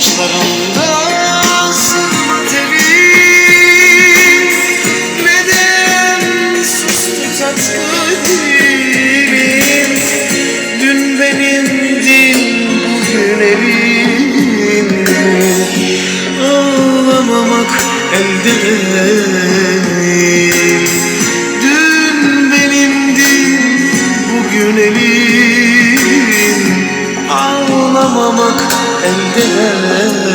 Saçlarımda sızma telin Neden sustu tatlı dilim Dün benimdin bugün elin Ağlamamak elde değil. Dün benimdin bugün elin Ağlamamak değil